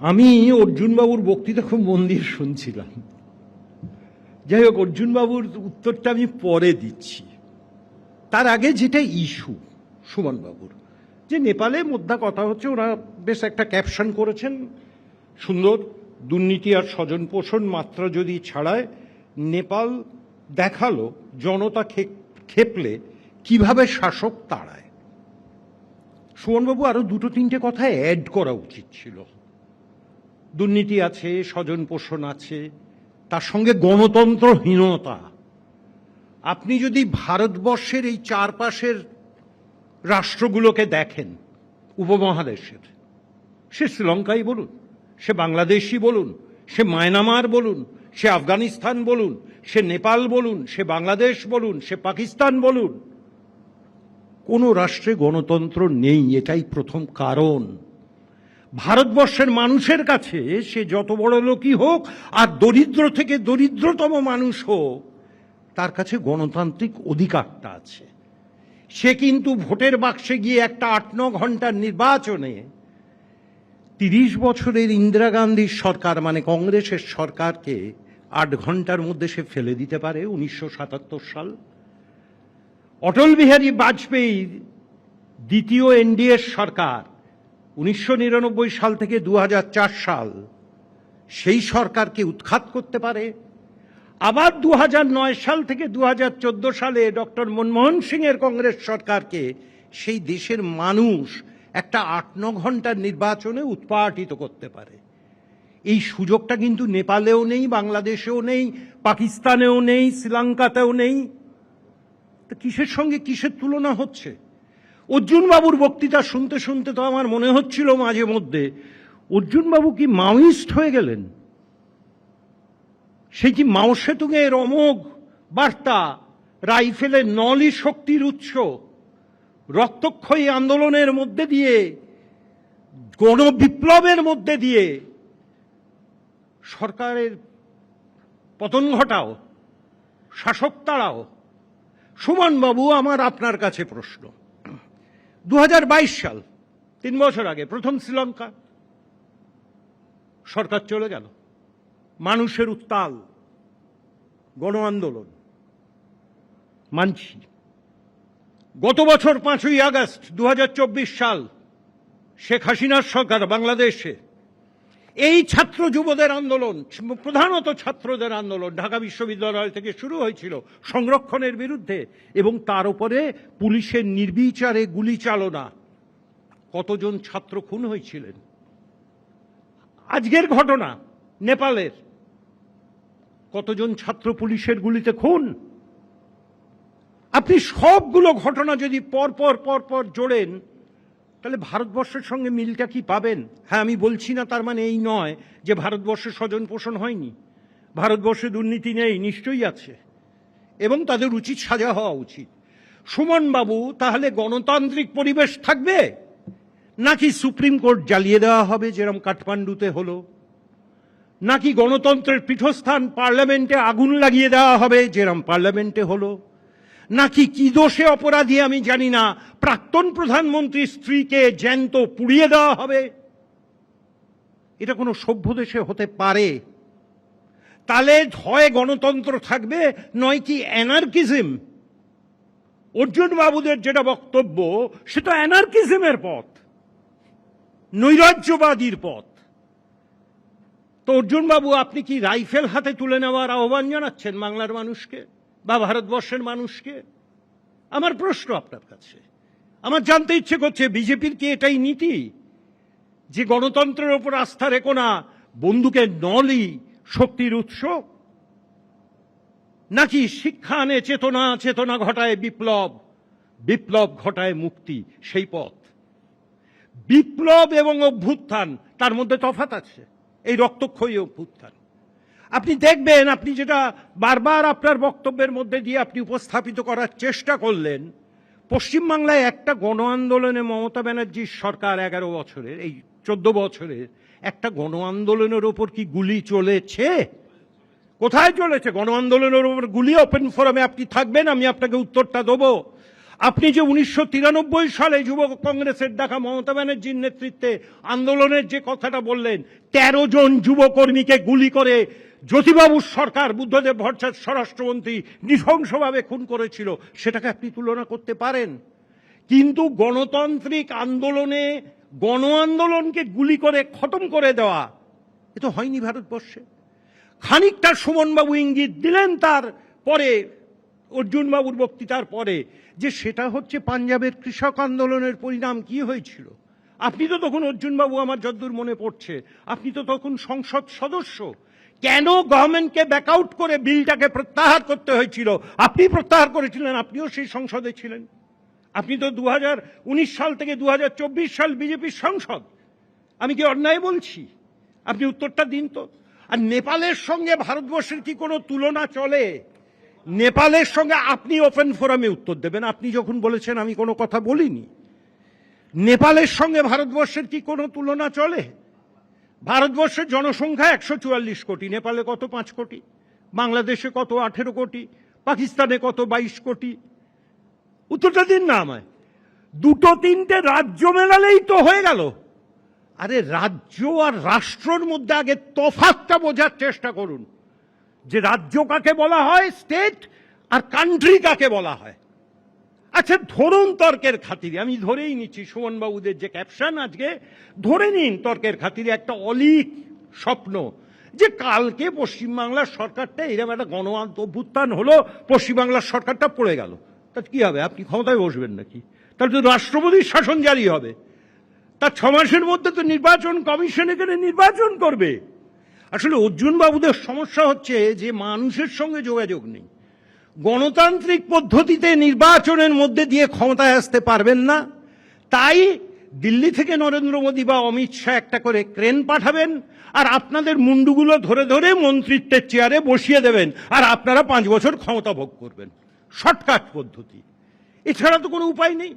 আমি অর্জুনবাবুর বক্তৃতা খুব মন দিয়ে শুনছিলাম। যাই হোক, অর্জুনবাবুর উত্তরটা আমি পরে দিচ্ছি। তার আগে যেটা ইস্যু, সুমনবাবুর, যে নেপালে মোদ্দা কথা হচ্ছে, ওরা বেশ একটা ক্যাপশন করেছেন, সুন্দর, দুর্নীতি আর স্বজন পোষণ মাত্রা যদি ছাড়ায় নেপাল দেখাল, জনতা খেপলে কীভাবে শাসক তাড়ায়। সুমনবাবু আরও দুটো তিনটে কথা অ্যাড করা উচিত ছিল। দুর্নীতি আছে, স্বজন পোষণ আছে, তার সঙ্গে গণতন্ত্রহীনতা। আপনি যদি ভারতবর্ষের এই চারপাশের রাষ্ট্রগুলোকে দেখেন, উপমহাদেশের, সে শ্রীলঙ্কাই বলুন, সে বাংলাদেশই বলুন, সে মায়ানমার বলুন, সে আফগানিস্তান বলুন, সে নেপাল বলুন, সে বাংলাদেশ বলুন, সে পাকিস্তান বলুন, কোনো রাষ্ট্রে গণতন্ত্র নেই, এটাই প্রথম কারণ। ভারতবর্ষের মানুষের কাছে সে যত বড় লোকই হোক আর দরিদ্র থেকে দরিদ্রতম মানুষ হোক, তার কাছে গণতান্ত্রিক অধিকারটা আছে। সে কিন্তু ভোটের বাক্সে গিয়ে একটা আট ন ঘণ্টার নির্বাচনে তিরিশ বছরের ইন্দিরা গান্ধীর সরকার মানে কংগ্রেসের সরকারকে আট ঘণ্টার মধ্যে সে ফেলে দিতে পারে উনিশশো সাতাত্তর সাল। অটল বিহারী বাজপেয়ীর দ্বিতীয় এনডিএর সরকার উনিশশো নিরানব্বই সাল থেকে দু হাজার চার সাল সেই সরকারকে উৎখাত করতে পারে। আবার দু সাল থেকে দু হাজার চোদ্দ সালে ডক্টর মনমোহন সিংয়ের কংগ্রেস সরকারকে সেই দেশের মানুষ একটা আট ন ঘণ্টার নির্বাচনে উৎপাটিত করতে পারে। এই সুযোগটা কিন্তু নেপালেও নেই, বাংলাদেশেও নেই, পাকিস্তানেও নেই, শ্রীলঙ্কাতেও নেই। তো কিসের সঙ্গে কিসের তুলনা হচ্ছে? অর্জুনবাবুর বক্তৃতা শুনতে শুনতে তো আমার মনে হচ্ছিল মাঝে মধ্যে, অর্জুনবাবু কি মাওয়িস্ট হয়ে গেলেন? সেই কি মাও সেতুঙের অমোঘ বার্তা, রাইফেলের নলি শক্তির উৎস, রক্তক্ষয়ী আন্দোলনের মধ্যে দিয়ে, গণবিপ্লবের মধ্যে দিয়ে, সরকারের পতন ঘটাও, শাসক তাড়াও? সুমনবাবু, আমার আপনার কাছে প্রশ্ন। দু হাজার বাইশ সাল, তিন বছর আগে, প্রথম শ্রীলঙ্কা। সরকার চলে গেল। মানুষের উত্তাল গণ আন্দোলন মানছি। গত বছর পাঁচই আগস্ট দু হাজার চব্বিশ সাল, শেখ হাসিনার সরকার বাংলাদেশে এই ছাত্র যুবদের আন্দোলন, প্রধানত ছাত্রদের আন্দোলন ঢাকা বিশ্ববিদ্যালয় থেকে শুরু হয়েছিল সংরক্ষণের বিরুদ্ধে এবং তার উপরে পুলিশের নির্বিচারে গুলি চালনা। কতজন ছাত্র খুন হয়েছিলেন? আজকের ঘটনা, নেপালের। কতজন ছাত্র পুলিশের গুলিতে খুন? আপনি সবগুলো ঘটনা যদি পর পর পর পর জোড়েন তাহলে ভারতবর্ষের সঙ্গে মিলটা কি পাবেন? হ্যাঁ আমি বলছি না তার মানে এই নয় যে ভারতবর্ষে স্বজন পোষণ হয়নি। ভারতবর্ষে দুর্নীতি নেই, নিশ্চয়ই আছে। এবং তাদের উচিত সাজা হওয়া উচিত। সুমন বাবু তাহলে গণতান্ত্রিক পরিবেশ থাকবে? নাকি সুপ্রিম কোর্ট জ্বালিয়ে দেওয়া হবে যেরম কাঠমান্ডুতে হলো? নাকি গণতন্ত্রের পীঠস্থান পার্লামেন্টে আগুন লাগিয়ে দেওয়া হবে যেরম পার্লামেন্টে হলো? নাকি কি দোষে অপরাধী আমি জানি না। প্রাক্তন প্রধানমন্ত্রীর স্ত্রীকে জ্যান্ত পুড়িয়ে দেওয়া হবে। এটা কোনো সভ্য দেশে হতে পারে। তাহলে হয় গণতন্ত্র থাকবে, নয় কি অ্যানার্কিজম? অর্জুন বাবুদের যেটা বক্তব্য, সেটা অ্যানার্কিজমের পথ, নৈরাজ্যবাদীর পথ। তো অর্জুন বাবু আপনি কি রাইফেল হাতে তুলে নেওয়ার আহ্বান জানাচ্ছেন বাংলার মানুষকে? বা ভারতবর্ষের মানুষকে? আমার প্রশ্ন আপনার কাছে। আমার জানতে ইচ্ছে করছে, বিজেপির কি এটাই নীতি? যে গণতন্ত্রের ওপর আস্থা রেখো না বন্দুকের নলই শক্তির উৎস? নাকি শিক্ষা আনে, চেতনা চেতনা ঘটায় বিপ্লব বিপ্লব ঘটায় মুক্তি, সেই পথ? বিপ্লব এবং অভ্যুত্থান, তার মধ্যে তফাত আছে। এই রক্তক্ষয়ী অভ্যুত্থান। আপনি দেখবেন, আপনি যেটা বারবার আপনার বক্তব্যের মধ্যে দিয়ে আপনি উপস্থাপিত করার চেষ্টা করলেন, পশ্চিমবাংলায় একটা গণ আন্দোলনে মমতা ব্যানার্জির সরকার এগারো বছরের, এই চোদ্দ বছরের, একটা গণ আন্দোলনের ওপর কি গুলি চলেছে? কোথায় চলেছে গণ আন্দোলনের ওপর গুলি? ওপেন ফোরামে আপনি থাকবেন, আমি আপনাকে উত্তরটা দেবো। আপনি যে উনিশশো তিরানব্বই সালে যুব কংগ্রেসের ডাকা মমতা ব্যানার্জির নেতৃত্বে আন্দোলনের যে কথাটা বললেন, তেরো জন যুবকর্মীকে গুলি করে জ্যোতিবাবুর সরকার বুদ্ধদেব ভট্টাচার্য স্বরাষ্ট্রমন্ত্রী নৃশংসভাবে খুন করেছিল, সেটাকে আপনি তুলনা করতে পারেন। কিন্তু গণতান্ত্রিক আন্দোলনে গণ আন্দোলনকে গুলি করে খতম করে দেওয়া, এ তো হয়নি ভারতবর্ষে। খানিকটা সুমনবাবু ইঙ্গিত দিলেন তার পরে, অর্জুনবাবুর বক্তৃতার পরে, যে সেটা হচ্ছে পাঞ্জাবের কৃষক আন্দোলনের পরিণাম কি হয়েছিল। আপনি তো তখন অর্জুনবাবু আমার যদ্দূর মনে পড়ছে, আপনি তো তখন সংসদ সদস্য কেন গভর্নমেন্টকে ব্যাকআউট করে বিলটাকে প্রত্যাহার করতে হয়েছিল? আপনি প্রত্যাহার করেছিলেন, আপনিও সেই সংসদে ছিলেন। আপনি তো দু হাজার উনিশ সাল থেকে দু হাজার চব্বিশ সাল বিজেপির সংসদ। আমি কি অন্যায় বলছি? আপনি উত্তরটা দিন তো। আর নেপালের সঙ্গে ভারতবর্ষের কি কোনো তুলনা চলে? নেপালের সঙ্গে আপনি ওপেন ফোরামে উত্তর দেবেন। আপনি যখন বলেছেন, আমি কোনো কথা বলিনি। নেপালের সঙ্গে ভারতবর্ষের কি কোনো তুলনা চলে? ভারতবর্ষের জনসংখ্যা একশো চুয়াল্লিশ কোটি, নেপালে কত পাঁচ কোটি, বাংলাদেশে কত আঠেরো কোটি, পাকিস্তানে কত বাইশ কোটি। উত্তরটা দিন না আমায়। দুটো তিনটে রাজ্য মেলালেই তো হয়ে গেল। আরে রাজ্য আর রাষ্ট্রর মধ্যে আগে তফাতটা বোঝার চেষ্টা করুন। যে রাজ্য কাকে বলা হয়, স্টেট, আর কান্ট্রি কাকে বলা হয়। আচ্ছা ধরুন তর্কের খাতিরে। আমি ধরেই নিচ্ছি, সুমনবাবুদের যে ক্যাপশন আজকে, ধরে নিন তর্কের খাতিরে একটা অলিক স্বপ্ন যে কালকে পশ্চিমবাংলার সরকারটা এরকম একটা গণ অভ্যুত্থান হলো, পশ্চিমবাংলার সরকারটা পড়ে গেল। তা কি হবে, আপনি ক্ষমতায় বসবেন নাকি? তাহলে তো রাষ্ট্রপতির শাসন জারি হবে। তার ছ মাসের মধ্যে তো নির্বাচন কমিশন এখানে নির্বাচন করবে। আসলে অর্জুন বাবুদের সমস্যা হচ্ছে যে মানুষের সঙ্গে যোগাযোগ নেই। গণতান্ত্রিক পদ্ধতিতে নির্বাচনের মধ্যে দিয়ে ক্ষমতায় আসতে পারবেন না। তাই দিল্লি থেকে নরেন্দ্র মোদী বা অমিত শাহ একটা করে ক্রেন পাঠাবেন আর আপনাদের মুন্ডুগুলো ধরে ধরে মন্ত্রিত্বের চেয়ারে বসিয়ে দেবেন আর আপনারা পাঁচ বছর ক্ষমতা ভোগ করবেন। শর্টকাট পদ্ধতি। এছাড়া তো কোনো উপায় নেই।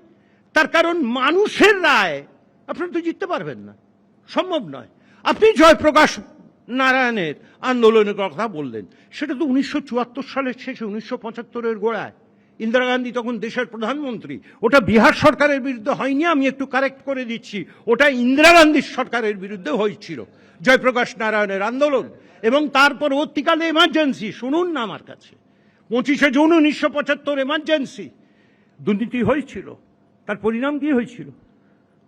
তার কারণ মানুষের রায় আপনারা তো জিততে পারবেন না। সম্ভব নয়। আপনি জয়প্রকাশ নারায়ণের আন্দোলনের কথা বললেন। সেটা তো উনিশশো চুয়াত্তর সালের শেষে, উনিশশো পঁচাত্তরের গোড়ায়। ইন্দিরা গান্ধী তখন দেশের প্রধানমন্ত্রী। ওটা বিহার সরকারের বিরুদ্ধে হয়নি, আমি একটু কারেক্ট করে দিচ্ছি। ওটা ইন্দিরা গান্ধীর সরকারের বিরুদ্ধে হয়েছিল। জয়প্রকাশ নারায়ণের আন্দোলন এবং তার পরবর্তীকালে এমার্জেন্সি শুনুন না আমার কাছে। পঁচিশে জুন উনিশশো পঁচাত্তর এমার্জেন্সি দুর্নীতি হয়েছিল। তার পরিণাম কি হয়েছিল?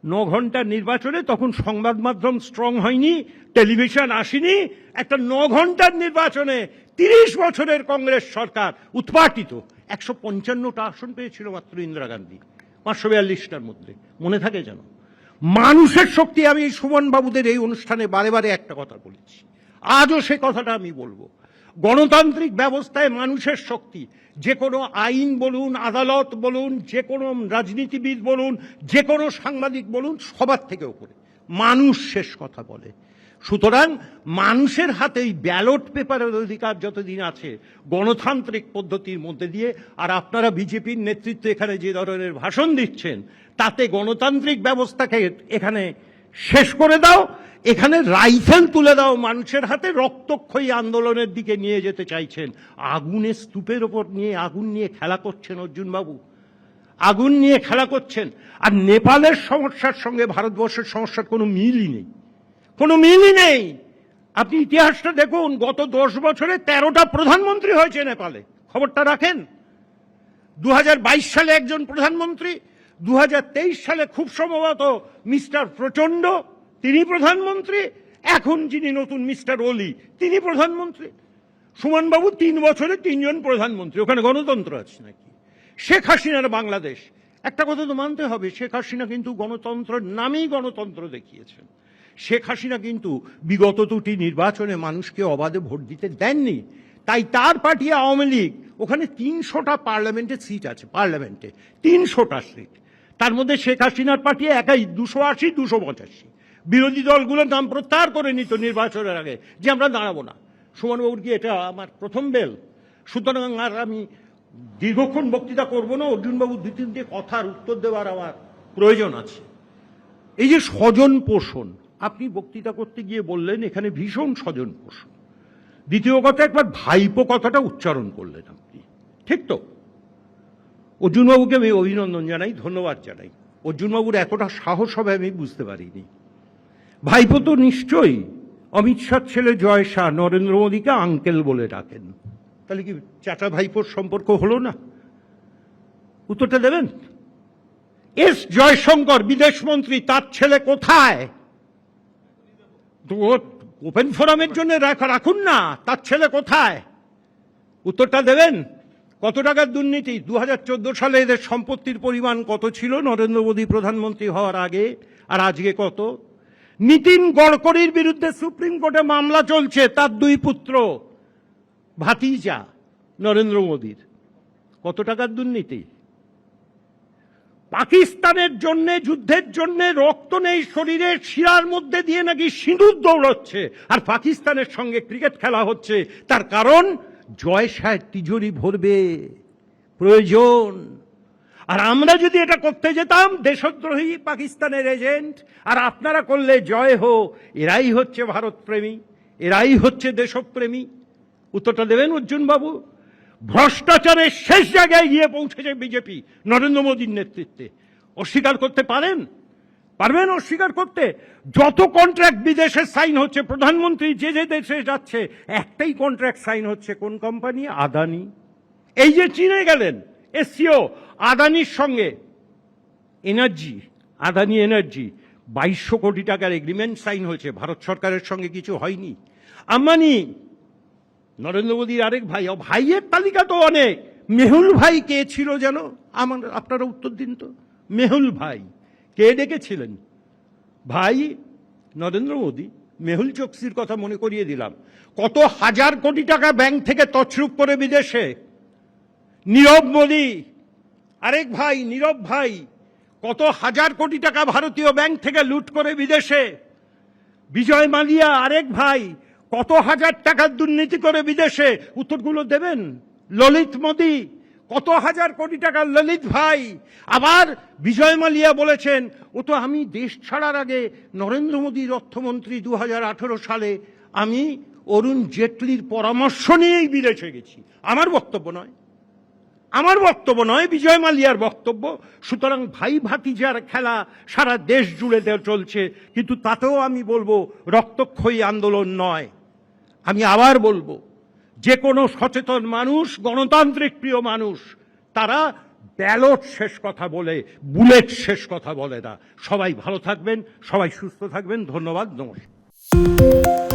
ন ঘণ্টার নির্বাচনে তখন সংবাদ মাধ্যম স্ট্রং হয়নি টেলিভিশন আসেনি, একটা ন ঘণ্টার নির্বাচনে তিরিশ বছরের কংগ্রেস সরকার উৎপাটিত। একশো পঞ্চান্নটা আসন পেয়েছিল মাত্র ইন্দিরা গান্ধী, পাঁচশো বিয়াল্লিশটার মধ্যে, মনে থাকে যেন। মানুষের শক্তি, আমি সুমন বাবুদের এই অনুষ্ঠানে বারে বারে একটা কথা বলেছি। আজও সে কথাটা আমি বলব। গণতান্ত্রিক ব্যবস্থায় মানুষের শক্তি। যে কোনো আইন বলুন, আদালত বলুন, যে কোনো রাজনীতিবিদ বলুন, যে কোনো সাংবাদিক বলুন, সবার থেকে ওপরে মানুষ শেষ কথা বলে। সুতরাং মানুষের হাতে এই ব্যালট পেপারের অধিকার যতদিন আছে, গণতান্ত্রিক পদ্ধতির মধ্যে দিয়ে, আর আপনারা বিজেপির নেতৃত্বে এখানে যে ধরনের ভাষণ দিচ্ছেন, তাতে গণতান্ত্রিক ব্যবস্থাকে এখানে শেষ করে দাও। এখানে রাইফেল তুলে দাও। মানুষের হাতে রক্তক্ষয়ী আন্দোলনের দিকে নিয়ে যেতে চাইছেন। আগুনের স্তূপের ওপর নিয়ে আগুন নিয়ে খেলা করছেন অর্জুনবাবু। আগুন নিয়ে খেলা করছেন। আর নেপালের সমস্যার সঙ্গে ভারতবর্ষের সমস্যার কোনো মিলই নেই। কোনো মিলই নেই। আপনি ইতিহাসটা দেখুন। গত দশ বছরে তেরোটা প্রধানমন্ত্রী হয়েছে নেপালে। খবরটা রাখেন। দু হাজার বাইশ সালে একজন প্রধানমন্ত্রী দু হাজার তেইশ সালে খুব সম্ভবত মিস্টার প্রচণ্ড, তিনি প্রধানমন্ত্রী, এখন যিনি নতুন মিস্টার ওলি, তিনি প্রধানমন্ত্রী। সুমনবাবু তিন বছরে তিনজন প্রধানমন্ত্রী, ওখানে গণতন্ত্র আছে নাকি? শেখ হাসিনার বাংলাদেশ। একটা কথা তো মানতে হবে, শেখ হাসিনা কিন্তু গণতন্ত্রের নামেই গণতন্ত্র দেখিয়েছেন। শেখ হাসিনা কিন্তু বিগত দুটি নির্বাচনে মানুষকে অবাধে ভোট দিতে দেননি। তাই তার পার্টি আওয়ামী লীগ, ওখানে তিনশোটা পার্লামেন্টে সিট আছে, পার্লামেন্টে, তিনশোটা সিট। তার মধ্যে শেখ হাসিনার পার্টি একাই দুশো আশি, দুশো পঁচাশি। বিরোধী দলগুলোর নাম প্রত্যাহার করে নিত নির্বাচনের আগে, যে আমরা দাঁড়াবো না। সুমনবাবুর কি এটা আমার প্রথম বেল? সুতরাং আর আমি দীর্ঘক্ষণ বক্তৃতা করব না, অর্জুনবাবু দুই তিনটে কথার উত্তর দেওয়ার আমার প্রয়োজন আছে। এই যে স্বজন পোষণ, আপনি বক্তৃতা করতে গিয়ে বললেন, এখানে ভীষণ স্বজন পোষণ। দ্বিতীয় কথা, একবার ভাইপো কথাটা উচ্চারণ করলেন আপনি। ঠিক তো? অর্জুনবাবুকে আমি অভিনন্দন জানাই, ধন্যবাদ জানাই। অর্জুনবাবুর এতটা সাহস হবে আমি বুঝতে পারিনি। ভাইপো তো নিশ্চয়ই অমিত শাহ ছেলে জয় শাহ, নরেন্দ্র মোদীকে আঙ্কেল বলে ডাকেন। তাহলে কি চাচা ভাইপোর সম্পর্ক হলো না? উত্তরটা দেবেন? এস জয়শঙ্কর, বিদেশ মন্ত্রী, তার ছেলে কোথায়? ওপেন ফোরামের জন্য রাখুন না, তার ছেলে কোথায়? উত্তরটা দেবেন? কত টাকার দুর্নীতি? দু হাজার চোদ্দ সালে এদের সম্পত্তির পরিমাণ কত ছিল? নরেন্দ্র মোদী প্রধানমন্ত্রী হওয়ার আগে। আর আজকে কত? নীতিন গডকরির বিরুদ্ধে সুপ্রিম কোর্টে মামলা চলছে, তার দুই পুত্র। ভাতিজা নরেন্দ্র মোদীর। কত টাকার দুর্নীতি? পাকিস্তানের জন্য, যুদ্ধের জন্য রক্ত নেই শরীরের শিরার মধ্যে দিয়ে নাকি সিঁদুর দৌড়চ্ছে। আর পাকিস্তানের সঙ্গে ক্রিকেট খেলা হচ্ছে। তার কারণ জয় শাহের তিজোরি ভরবে। প্রয়োজন। আর আমরা যদি এটা করতে যেতাম, দেশদ্রোহী পাকিস্তানের এজেন্ট, আর আপনারা করলে জয় হো, এরাই হচ্ছে ভারতপ্রেমী, এরাই হচ্ছে দেশপ্রেমী। উত্তরটা দেবেন অর্জুন বাবু ভ্রষ্টাচারের শেষ জায়গায় গিয়ে পৌঁছেছে বিজেপি, নরেন্দ্র মোদীর নেতৃত্বে। অস্বীকার করতে পারেন? পারবেন অস্বীকার করতে? যত কন্ট্রাক্ট বিদেশে সাইন হচ্ছে, প্রধানমন্ত্রী যে যে দেশে যাচ্ছে, একটাই কন্ট্রাক্ট সাইন হচ্ছে কোন কোম্পানি আদানি। এই যে চীনে গেলেন এসিও আদানির সঙ্গে এনার্জি আদানি এনার্জি বাইশশো কোটি টাকার এগ্রিমেন্ট সাইন হয়েছে, ভারত সরকারের সঙ্গে কিছু হয়নি। আম্বানি, নরেন্দ্র মোদীর আরেক ভাই, ও ভাইয়ের তালিকা তো অনেক। মেহুল ভাই কে ছিল যেন? আমার, আপনারা উত্তর দিন তো। মেহুল ভাই। কে ডেকেছিলেন? ভাই নরেন্দ্র মোদী, মেহুল চোকসির কথা মনে করিয়ে দিলাম। কত হাজার কোটি টাকা ব্যাংক থেকে তছরূপ করে বিদেশে। নীরব মোদী, আরেক ভাই, নীরব ভাই, কত হাজার কোটি টাকা ভারতীয় ব্যাংক থেকে লুট করে বিদেশে। বিজয় মালিয়া, আরেক ভাই, কত হাজার টাকার দুর্নীতি করে বিদেশে। উত্তরগুলো দেবেন? ললিত মোদি কত হাজার কোটি টাকার ললিত ভাই আবার বিজয় মালিয়া বলেছেন, ও তো আমি দেশ ছাড়ার আগে নরেন্দ্র মোদীর অর্থমন্ত্রী দু হাজার আঠেরো সালে আমি অরুণ জেটলির পরামর্শ নিয়েই বিদেশে গেছি। আমার বক্তব্য নয়। আমার বক্তব্য নয় বিজয় মালিয়ার বক্তব্য। সুতরাং ভাই ভাতিজার খেলা সারা দেশ জুড়ে চলছে, কিন্তু তাতেও আমি বলব রক্তক্ষয়ী আন্দোলন নয়। আমি আবার বলব যে কোনো সচেতন মানুষ, গণতান্ত্রিক প্রিয় মানুষ, তারা ব্যালট শেষ কথা বলে, বুলেট শেষ কথা বলে না। সবাই ভালো থাকবেন, সবাই সুস্থ থাকবেন, ধন্যবাদ, নমস্কার।